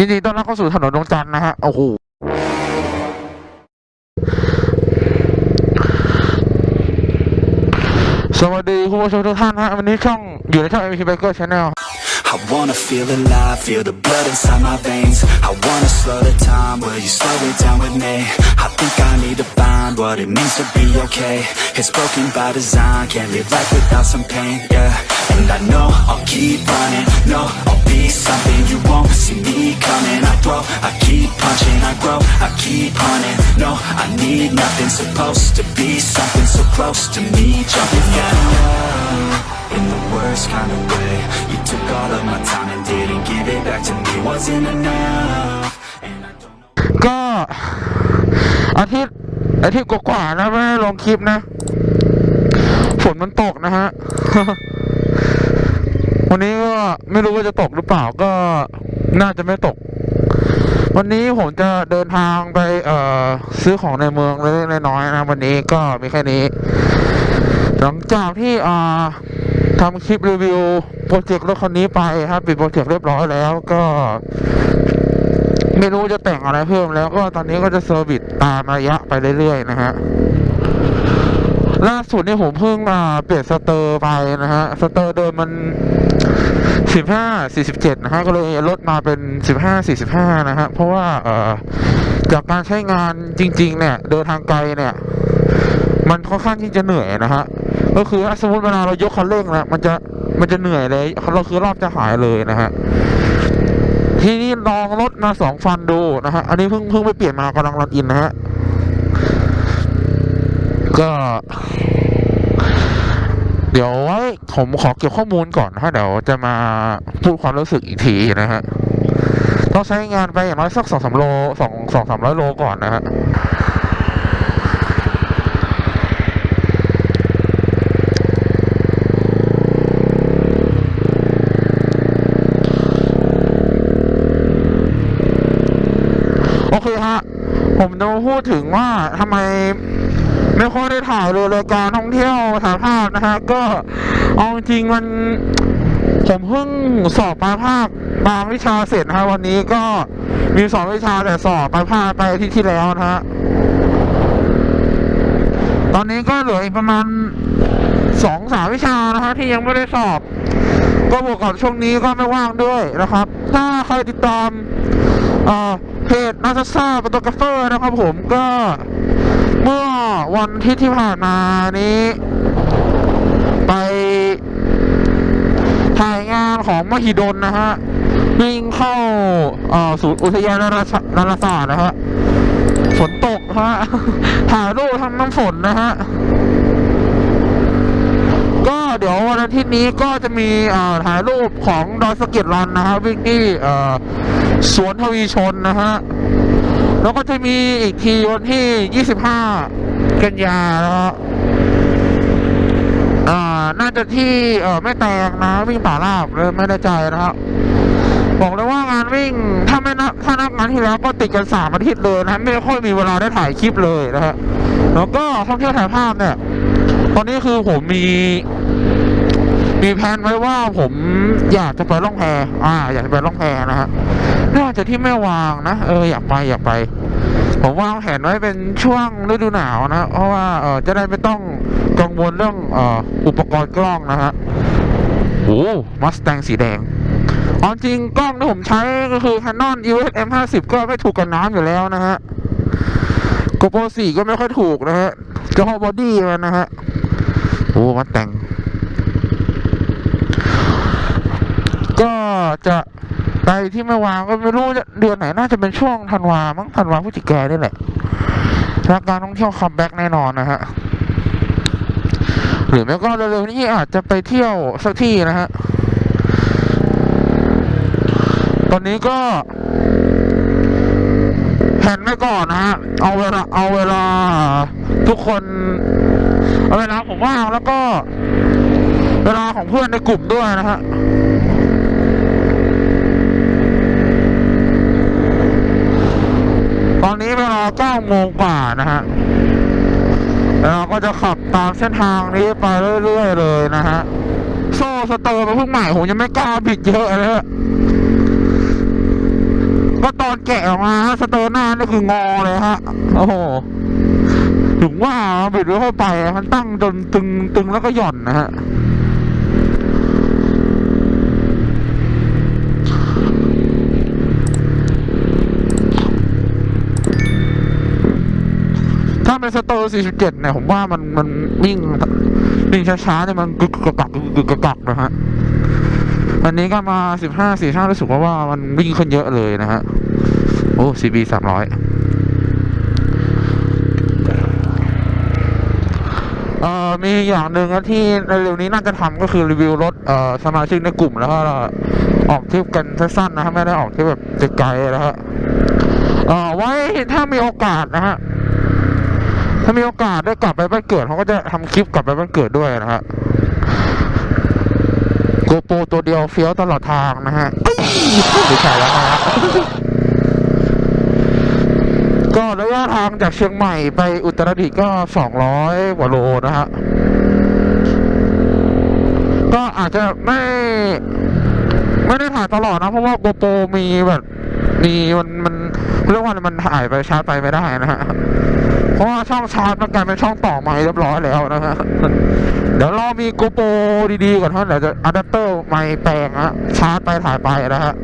ยินดีต้อนรับเข้าสู่ถนนดวงจันทร์นะฮะ โอ้โห สวัสดีคุณผู้ชมทุกท่านฮะ วันนี้ช่องอยู่ในช่อง m p Biker Channel I wanna feel alive, feel the blood inside my veins. I wanna slow the time, will you slow it down with me? I think I need to find what it means to be okay. It's broken by design, can't live life without some pain, yeah. And I know I'll keep running, no, I'll be something you won't see me coming. I throw, I keep punching, I grow, I keep hunting. No, I need nothing, supposed to be something so close to me. Jumping in the worst kind of way. You took all of my time and didn't give it back to me. Wasn't enough. ก็อาทิตย์อาทิตย์กว่าๆนะไม่ได้ลงคลิปนะ ฝนมันตกนะฮะ วันนี้ก็ไม่รู้ว่าจะตกหรือเปล่าก็น่าจะไม่ตก วันนี้ผมจะเดินทางไปเอ่อซื้อของในเมืองเล็กๆน้อยๆนะ วันนี้ก็มีแค่นี้ หลังจากที่อ่า ทำคลิปรีวิวโปรเจกต์รถคันนี้ไปครับปิดโปรเจกต์เรียบร้อยแล้วก็ไม่รู้จะแต่งอะไรเพิ่มแล้วก็ตอนนี้ก็จะเซอร์วิสตามระยะไปเรื่อยๆนะฮะล่าสุดนี่ผมเพิ่งมาเปลี่ยนสเตอร์ไปนะฮะสเตอร์เดิมมันสิบห้าสี่สิบเจ็ดนะฮะก็เลยลดมาเป็นสิบห้าสี่สิบห้านะฮะเพราะว่าเอ่อจากการใช้งานจริง ๆ เนี่ย เดินทางไกลเนี่ย มันค่อนข้างที่จะเหนื่อยนะฮะ ก็คือถ้าสมมติเวลาเรายกคันเร่งนะมันจะมันจะเหนื่อยเลยเราคือรอบจะหายเลยนะฮะทีนี้ลองรถมาสองฟันดูนะฮะ อันนี้เพิ่งเพิ่งไปเปลี่ยนมากำลังรันอินนะฮะ ก็ เดี๋ยวไว้ผมขอเก็บข้อมูลก่อนนะฮะ เดี๋ยวจะมาพูดความรู้สึกอีกทีนะฮะ ต้องใช้งานไปอย่างน้อยสักสองสามโลสองสองสามร้อยโลก่อนนะฮะ โอฮะผมจะพูดถึงว่าทำไมไม่ค่อยได้ถ่ายเลยรายการท่องเที่ยวถ่ายภาพนะฮะก็เอาจริงมันผมเพิ่งสอบปลายภาคบางวิชาเสร็จนะฮะวันนี้ก็มีสองวิชาแต่สอบปลายภาคไปที่ที่แล้วนะฮะตอนนี้ก็เหลืออีกประมาณสองสามวิชานะฮะที่ยังไม่ได้สอบ ก็บวกกับช่วงนี้ก็ไม่ว่างด้วยนะครับ ถ้าใครติดตาม เพจนาซาซาโฟโตกราเฟอร์นะครับผมก็เมื่อวันที่ที่ผ่านมานี้ ไปถ่ายงานของมหิดลนะฮะวิ่งเข้าศูนย์อุทยานนารานาราศาสตร์นะฮะฝนตกฮะถ่ายรูปทำน้ำฝนนะฮะก็เดี๋ยววันอาทิตย์นี้ก็จะมีถ่ายรูปของดอยสะเก็ดรันนะฮะวิ่งที่ สวนทวีชนนะฮะ แล้วก็จะมีอีกทีวันที่ 25 กันยาแล้วฮะอ่าน่าจะที่เอ่อไม่แตงนะวิ่งป่าราบเลยไม่แน่ใจนะฮะบอกเลยว่างานวิ่งถ้าไม่นับถ้านับงานที่แล้วก็ติดกันสามอาทิตย์เลยนะไม่ค่อยมีเวลาได้ถ่ายคลิปเลยนะฮะแล้วก็ท่องเที่ยวถ่ายภาพเนี่ย ตอนนี้คือผมมี มีแผนไว้ว่าผมอยากจะไปล่องแพอ่า อยากจะไปล่องแพนะฮะน่าจะที่แม่วางนะ เอออยากไปอยากไป ผมวางแผนไว้เป็นช่วงฤดูหนาวนะ เพราะว่าเออจะได้ไม่ต้องกังวลเรื่องเอ่ออุปกรณ์กล้องนะฮะโอ้มัสแตงสีแดงเอาจริงกล้องที่ผมใช้ก็คือ Canon EOS M50 ก็ไม่ถูกกับน้ำอยู่แล้วนะฮะ GoPro 4ก็ไม่ค่อยถูกนะฮะจอบอดี้มันนะฮะ โอ้ มัสแตง ก็จะไปที่แม่วางก็ไม่รู้จะเดือนไหนน่าจะเป็นช่วงธันวามั้งธันวาพฤศจิกานี่แหละรายการท่องเที่ยวคัมแบ็กแน่นอนนะฮะหรือไม่ก็เร็วๆนี้อาจจะไปเที่ยวสักที่นะฮะตอนนี้ก็แผนไว้ก่อนนะฮะเอาเวลาเอาเวลาทุกคนเอาเวลาผมว่างแล้วก็ เวลาของเพื่อนในกลุ่มด้วยนะฮะ ตอ นี้เวลา9โมงกว่านะฮะเราก็จะขับตามเส้นทางนี้ไปเรื่อยๆเลยนะฮะ โซ่สเตอร์มาเพิ่งใหม่ผมยังไม่กล้าบิดเยอะเลยก็ตอนแกะออกมาสเตอร์หน้านี่คืองอเลยฮะ โอ้โหถึงว่าบิดไม่เข้าไปมันตั้งจนตึงตึงแล้วก็หย่อนนะฮะ เป็นสเตอร์47 เนี่ย ผมว่ามันมันวิ่งวิ่งช้าๆเนี่ยมันกึกกะกักกึกกึกกักนะฮะอันนี้ก็มา 15 45รู้สึกว่ามันวิ่งขึ้นเยอะเลยนะฮะ โอ้ CB 300 เอ่อ มีอย่างหนึ่งนะที่ในเร็วนี้น่าจะทำก็คือรีวิวรถเอ่อสมาชิกในกลุ่มแล้วก็ออกทริปกันสั้นๆนะฮะ ไม่ได้ออกทริปแบบไกลๆนะฮะเอ่อไว้ถ้ามีโอกาสนะฮะ ถ้ามีโอกาสได้กลับไปบ้านเกิดเขาก็จะทำคลิปกลับไปบ้านเกิดด้วยนะฮะโกโปรตัวเดียวเฟี้ยวตลอดทางนะฮะเอ้ยไม่ใช่แล้วนะฮะก็ระยะทางจากเชียงใหม่ไปอุตรดิตถ์ก็สองร้อยกว่าโลนะฮะก็อาจจะไม่ไม่ได้ถ่ายตลอดนะ เพราะว่าโกโปรมีแบบมีมันมันเรื่องว่ามันถ่ายไปช้าไปไม่ได้นะฮะ เพราะว่าช่องชาร์จมันกลายเป็นช่องต่อไม้เรียบร้อยแล้วนะฮะเดี๋ยวเรอมีโกโปรดีๆก่อนท่านเดี๋ยวจะอะแดปเตอร์ไม้แปลงฮะชาร์จไปถ่ายไปนะฮะ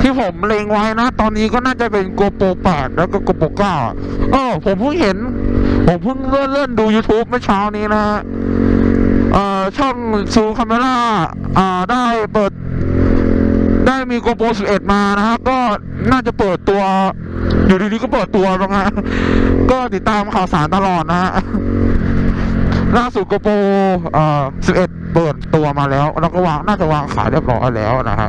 ที่ผมเล็งไว้นะ ตอนนี้ก็น่าจะเป็นโกโปร8แล้วก็โกโปร9อะเออผมเพิ่งเห็น ผมเพิ่งเลื่อนเลื่อนดู YouTube เมื่อเช้านี้นะฮะเอ่อช่องซูคาเมล่าอ่าได้เปิด ได้มีโกโปร11 มานะฮะก็น่าจะเปิดตัว อยู่ดีๆก็เปิดตัวบ้างฮะก็ติดตามข่าวสารตลอดนะฮะล่าสุดโกโปรเอ่อ11 เปิดตัวมาแล้ว แล้วก็วางน่าจะวางขายเรียบร้อยแล้วนะฮะ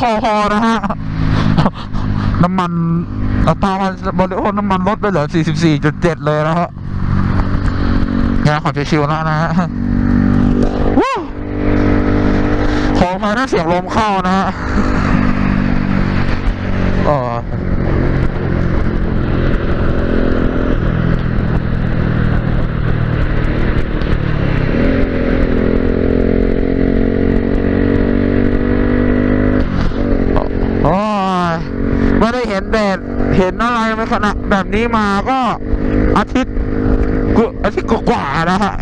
คอพอนะฮะ น้ำมันอัตราบริโภคน้ำมันลดไปเหลือ 44.7 เลยนะฮะงานขอชิวๆแล้วนะฮะวู้ขอมาถ้าเสียงลมเข้านะฮะ เออโอ้ย ไม่ได้เห็นแดดเห็นอะไรไหมขณะแบบนี้มาก็อาทิตย์กอาทิตย์กว่าๆนะฮะ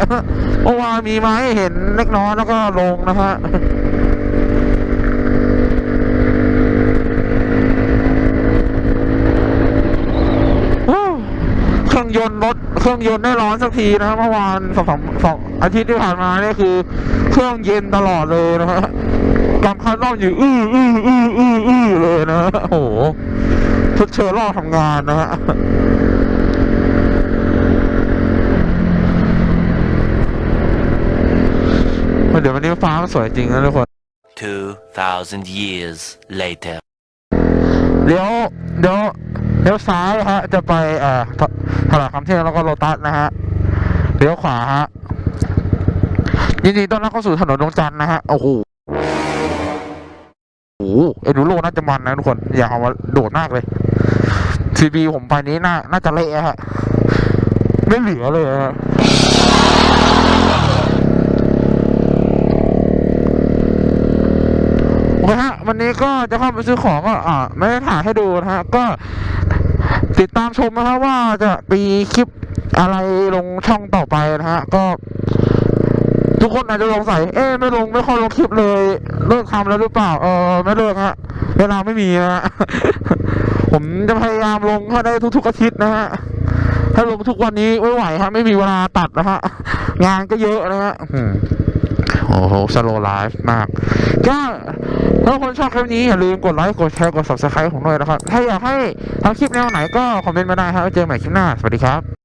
เมื่อวานมีมาให้เห็นเล็กน้อยแล้วก็ลงนะฮะเครื่องยนต์รถเครื่องยนต์ได้ร้อนสักทีนะฮะเมื่อวานสองสามสองอาทิตย์ที่ผ่านมาเนี่ยคือ เครื่องเย็นตลอดเลยนะฮะ กำคันรอบอยู่อื้ออื้ออื้ออื้ออื้อเลยนะฮะโอ้โหชดเชยรอบทำงานนะฮะเดี๋ยววันนี้ฟ้ามันสวยจริงนะทุกคน 2,000 years later. เดี๋ยวเดี๋ยวเดี๋ยวซ้ายฮะ จะไปเอ่อถถลาดคำเที่ยงแล้วก็โลตัสนะฮะเดี๋ยวขวาฮะยินดีต้อนรับเข้าสู่ถนนดวงจันทร์นะฮะ โอ้โหโอ้โห เอ็นูโรน่าจะมันนะทุกคนอยากเอามาโดดมากเลยทีบีผมไปนี้น่าน่าจะเละฮะไม่เหลือเลยฮะโอเคฮะวันนี้ก็จะเข้าไปซื้อของก็อ่าไม่ได้ถ่ายให้ดูนะฮะ ก็ติดตามชมนะฮะว่าจะมีคลิปอะไรลงช่องต่อไปนะฮะ ก็ ทุกคนอาจจะสงสัย เอ๊ะไม่ลงไม่ค่อยลงคลิปเลย เลิกทำแล้วหรือเปล่า เออไม่เลิกฮะ เวลาไม่มีนะฮะผมจะพยายามลงให้ได้ทุกๆอาทิตย์นะฮะ ถ้าลงทุกวันนี้ไม่ไหวฮะ ไม่มีเวลาตัดนะฮะ งานก็เยอะนะฮะอืมโอ้โหสโลไลฟ์มาก ก็ถ้าคนชอบคลิปนี้อย่าลืมกดไลค์กดแชร์กด subscribe ผมด้วยนะครับ ถ้าอยากให้ทำคลิปแนวไหนก็คอมเมนต์มาได้ครับไว้เจอกันใหม่คลิปหน้า สวัสดีครับ